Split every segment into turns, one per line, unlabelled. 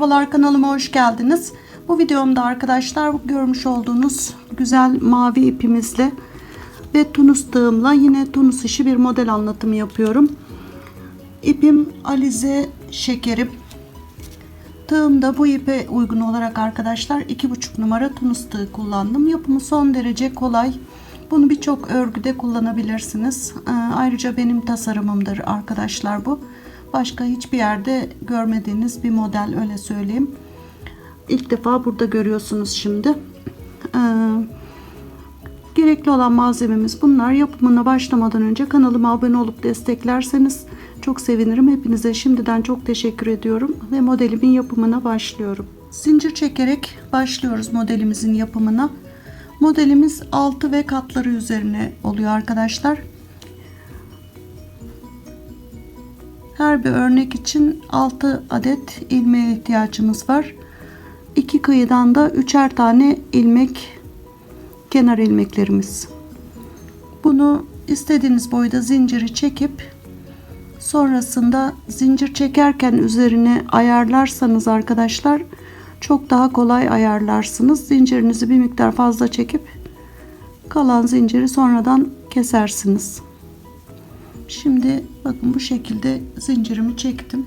Merhabalar kanalıma hoş geldiniz. Bu videomda arkadaşlar bu görmüş olduğunuz güzel mavi ipimizle ve tunus tığımla yine tunus işi bir model anlatımı yapıyorum. İpim alize şekerim. Tığım da bu ipe uygun olarak arkadaşlar 2,5 numara tunus tığ kullandım. Yapımı son derece kolay. Bunu birçok örgüde kullanabilirsiniz. Ee, Ayrıca benim tasarımımdır arkadaşlar bu. Başka hiçbir yerde görmediğiniz bir model öyle söyleyeyim. İlk defa burada görüyorsunuz şimdi. Ee, gerekli olan malzememiz bunlar. Yapımına başlamadan önce kanalıma abone olup desteklerseniz çok sevinirim. Hepinize şimdiden çok teşekkür ediyorum ve modelimin yapımına başlıyorum. Zincir çekerek başlıyoruz modelimizin yapımına. Modelimiz altı ve katları üzerine oluyor arkadaşlar. Her bir örnek için 6 adet ilmeğe ihtiyacımız var. İki kıyıdan da üçer tane ilmek kenar ilmeklerimiz. Bunu istediğiniz boyda zinciri çekip sonrasında zincir çekerken üzerine ayarlarsanız arkadaşlar çok daha kolay ayarlarsınız. Zincirinizi bir miktar fazla çekip kalan zinciri sonradan kesersiniz. Şimdi bakın bu şekilde zincirimi çektim.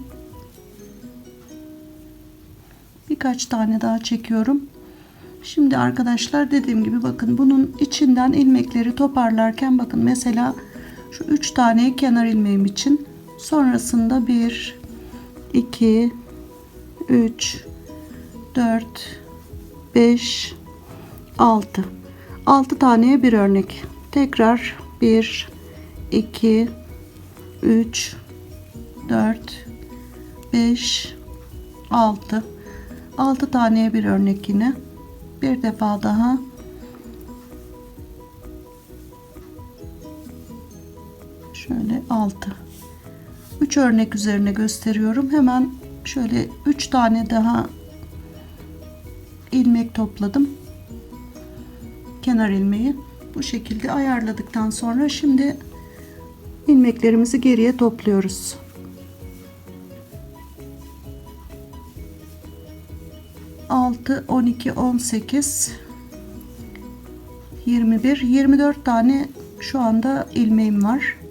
Birkaç tane daha çekiyorum. Şimdi arkadaşlar dediğim gibi bakın bunun içinden ilmekleri toparlarken bakın mesela şu üç tane kenar ilmeğim için sonrasında 1 2 3 4 5 6 6 taneye bir örnek tekrar 1 2 3 4 5 6 6 taneye bir örnek yine. Bir defa daha. Şöyle 6 3 örnek üzerine gösteriyorum. Hemen şöyle 3 tane daha ilmek topladım. Kenar ilmeği. Bu şekilde ayarladıktan sonra şimdi ilmeklerimizi geriye topluyoruz. Altı, on iki, on sekiz, yirmi bir, yirmi dört tane şu anda ilmeğim var.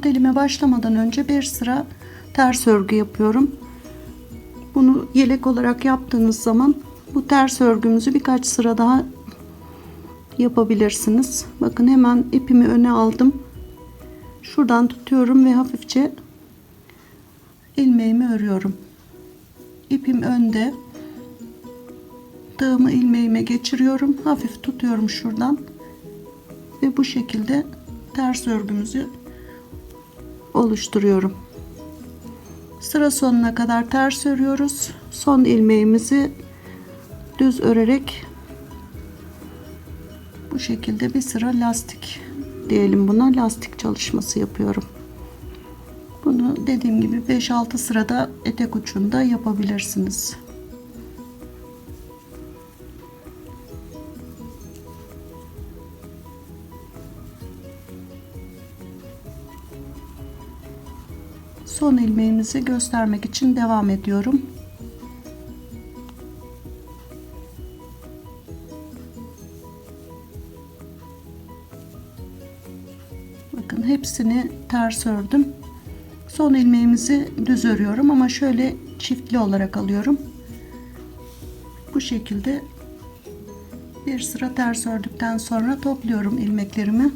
Modelime başlamadan önce bir sıra ters örgü yapıyorum. Bunu yelek olarak yaptığınız zaman bu ters örgümüzü birkaç sıra daha yapabilirsiniz. Bakın hemen ipimi öne aldım. Şuradan tutuyorum ve hafifçe ilmeğimi örüyorum. İpim önde. Tığımı ilmeğime geçiriyorum. Hafif tutuyorum şuradan. Ve bu şekilde ters örgümüzü oluşturuyorum. Sıra sonuna kadar ters örüyoruz. Son ilmeğimizi düz örerek bu şekilde bir sıra lastik diyelim buna lastik çalışması yapıyorum. Bunu dediğim gibi 5-6 sırada etek ucunda yapabilirsiniz. Son ilmeğimizi göstermek için devam ediyorum. Bakın hepsini ters ördüm. Son ilmeğimizi düz örüyorum ama şöyle çiftli olarak alıyorum. Bu şekilde bir sıra ters ördükten sonra topluyorum ilmeklerimi.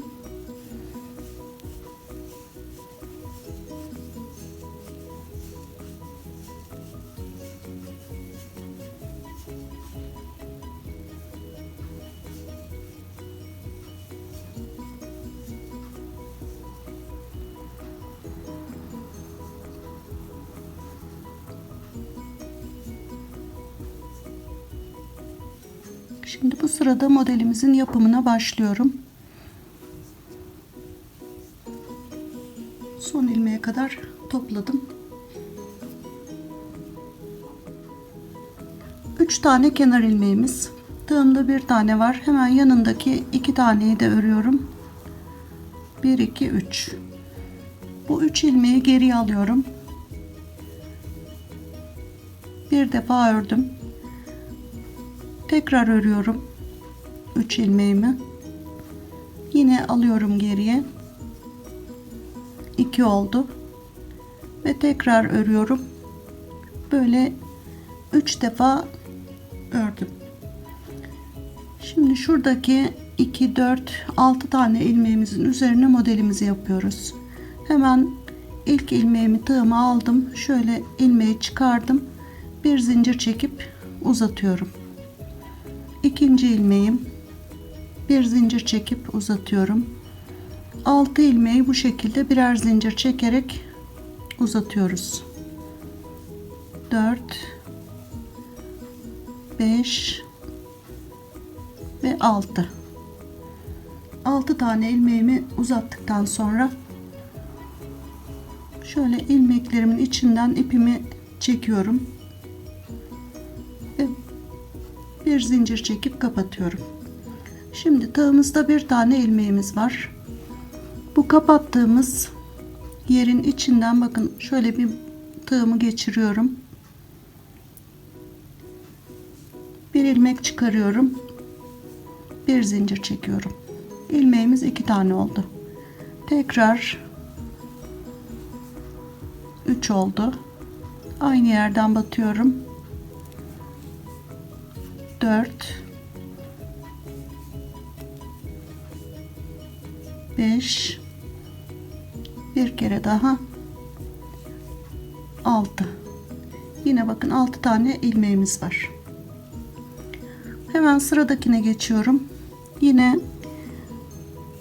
Şimdi bu sırada modelimizin yapımına başlıyorum. Son ilmeğe kadar topladım. 3 tane kenar ilmeğimiz. Tığımda bir tane var. Hemen yanındaki iki taneyi de örüyorum. 1 2 3. Bu 3 ilmeği geriye alıyorum. Bir defa ördüm. Tekrar örüyorum. 3 ilmeğimi. Yine alıyorum geriye. 2 oldu. Ve tekrar örüyorum. Böyle 3 defa ördüm. Şimdi şuradaki 2 4 6 tane ilmeğimizin üzerine modelimizi yapıyoruz. Hemen ilk ilmeğimi tığıma aldım. Şöyle ilmeği çıkardım. Bir zincir çekip uzatıyorum. İkinci ilmeğim bir zincir çekip uzatıyorum. 6 ilmeği bu şekilde birer zincir çekerek uzatıyoruz. 4 5 ve 6 6 tane ilmeğimi uzattıktan sonra şöyle ilmeklerimin içinden ipimi çekiyorum bir zincir çekip kapatıyorum. Şimdi tığımızda bir tane ilmeğimiz var. Bu kapattığımız yerin içinden bakın şöyle bir tığımı geçiriyorum. Bir ilmek çıkarıyorum. Bir zincir çekiyorum. İlmeğimiz iki tane oldu. Tekrar 3 oldu. Aynı yerden batıyorum 4 5 bir kere daha. 6 yine bakın 6 tane ilmeğimiz var. Hemen sıradakine geçiyorum. Yine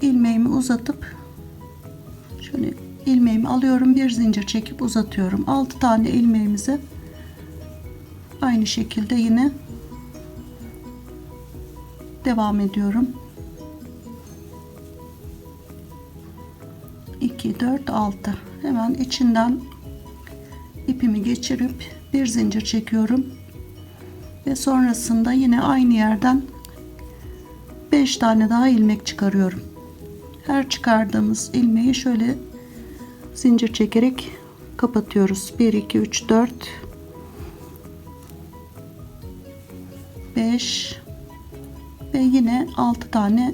ilmeğimi uzatıp şöyle ilmeğimi alıyorum bir zincir çekip uzatıyorum. 6 tane ilmeğimizi aynı şekilde yine devam ediyorum. 2 4 6 hemen içinden ipimi geçirip bir zincir çekiyorum. Ve sonrasında yine aynı yerden 5 tane daha ilmek çıkarıyorum. Her çıkardığımız ilmeği şöyle zincir çekerek kapatıyoruz. 1 2 3 4 5 ve yine 6 tane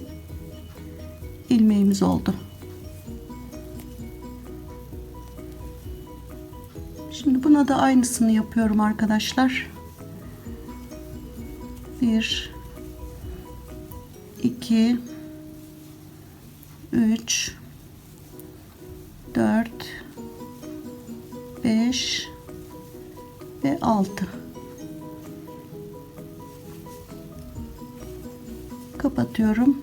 ilmeğimiz oldu. Şimdi buna da aynısını yapıyorum arkadaşlar. 1 2 3 4 5 ve 6 kapatıyorum.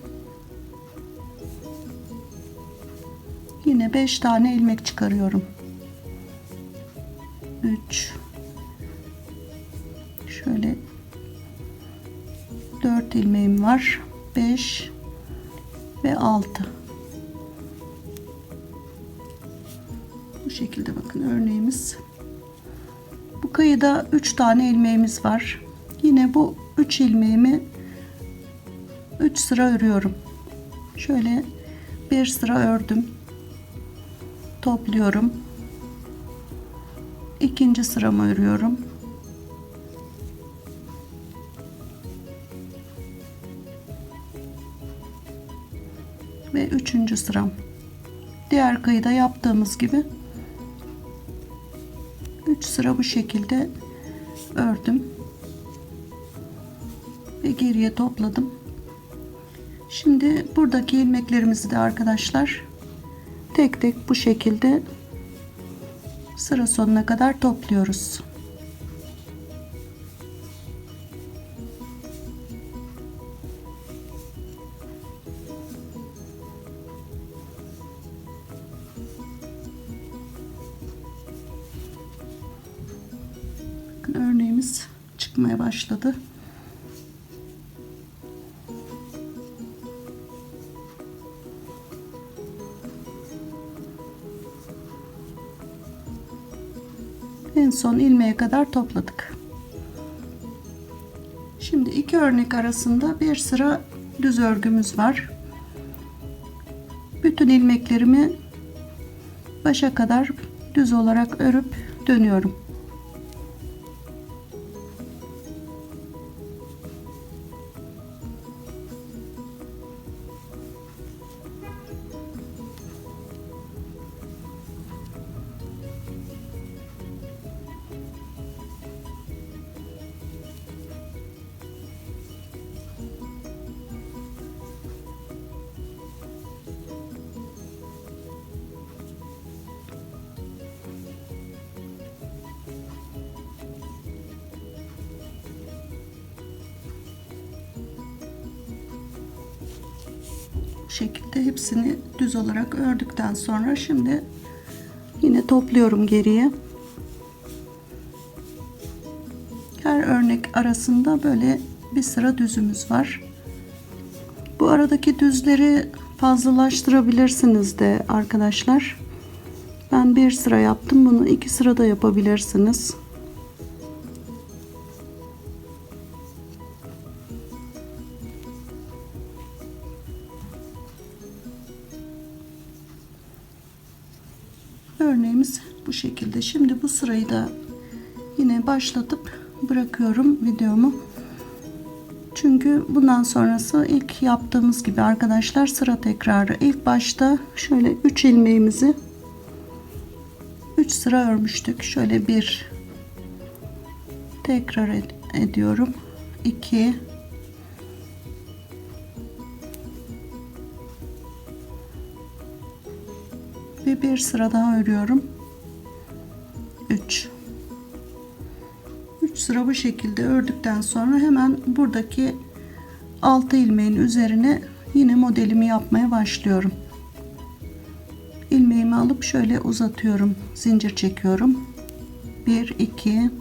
Yine 5 tane ilmek çıkarıyorum. 3 şöyle 4 ilmeğim var. 5 ve 6 bu şekilde bakın örneğimiz. Bu kayıda 3 tane ilmeğimiz var. Yine bu 3 ilmeğimi 3 sıra örüyorum. Şöyle bir sıra ördüm. Topluyorum. İkinci sıramı örüyorum. Ve üçüncü sıram. Diğer kayıda yaptığımız gibi 3 sıra bu şekilde ördüm. Ve geriye topladım şimdi buradaki ilmeklerimizi de arkadaşlar tek tek bu şekilde sıra sonuna kadar topluyoruz Bakın örneğimiz çıkmaya başladı. Son ilmeğe kadar topladık. Şimdi iki örnek arasında bir sıra düz örgümüz var. Bütün ilmeklerimi başa kadar düz olarak örüp dönüyorum. Şekilde hepsini düz olarak ördükten sonra şimdi yine topluyorum geriye. Her örnek arasında böyle bir sıra düzümüz var. Bu aradaki düzleri fazlalaştırabilirsiniz de arkadaşlar. Ben bir sıra yaptım. Bunu iki sırada yapabilirsiniz. Örneğimiz bu şekilde. Şimdi bu sırayı da yine başlatıp bırakıyorum videomu. Çünkü bundan sonrası ilk yaptığımız gibi arkadaşlar sıra tekrarı. İlk başta şöyle 3 ilmeğimizi 3 sıra örmüştük. Şöyle bir tekrar ed ediyorum. 2 bir sıra daha örüyorum. 3 3 sıra bu şekilde ördükten sonra hemen buradaki 6 ilmeğin üzerine yine modelimi yapmaya başlıyorum. Ilmeğimi alıp şöyle uzatıyorum. Zincir çekiyorum. 1 2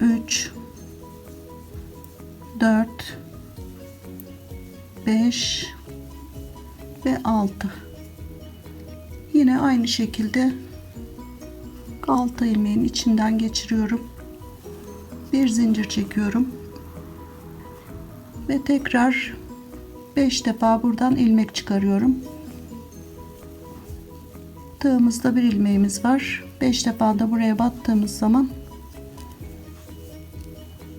3 4 5 ve 6 Yine aynı şekilde 6 ilmeğin içinden geçiriyorum. Bir zincir çekiyorum. Ve tekrar 5 defa buradan ilmek çıkarıyorum. Tığımızda bir ilmeğimiz var. 5 defa da buraya battığımız zaman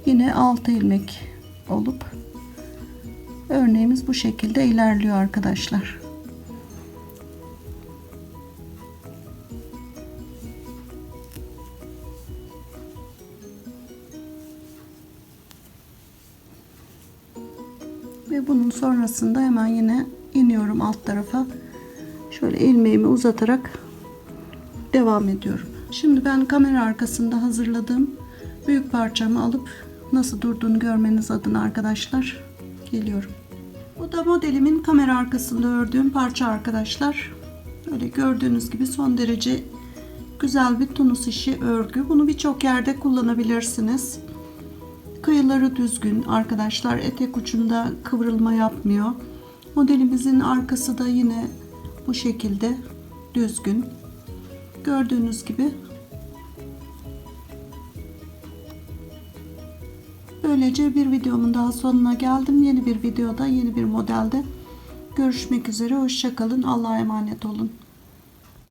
yine 6 ilmek olup örneğimiz bu şekilde ilerliyor arkadaşlar. Ve bunun sonrasında hemen yine iniyorum alt tarafa. Şöyle ilmeğimi uzatarak devam ediyorum. Şimdi ben kamera arkasında hazırladığım büyük parçamı alıp nasıl durduğunu görmeniz adına arkadaşlar geliyorum. Bu da modelimin kamera arkasında ördüğüm parça arkadaşlar. Böyle gördüğünüz gibi son derece güzel bir tunus işi örgü. Bunu birçok yerde kullanabilirsiniz Kıyıları düzgün arkadaşlar. Etek ucunda kıvrılma yapmıyor. Modelimizin arkası da yine bu şekilde düzgün. Gördüğünüz gibi Böylece bir videomun daha sonuna geldim. Yeni bir videoda, yeni bir modelde görüşmek üzere. Hoşçakalın. Allah'a emanet olun.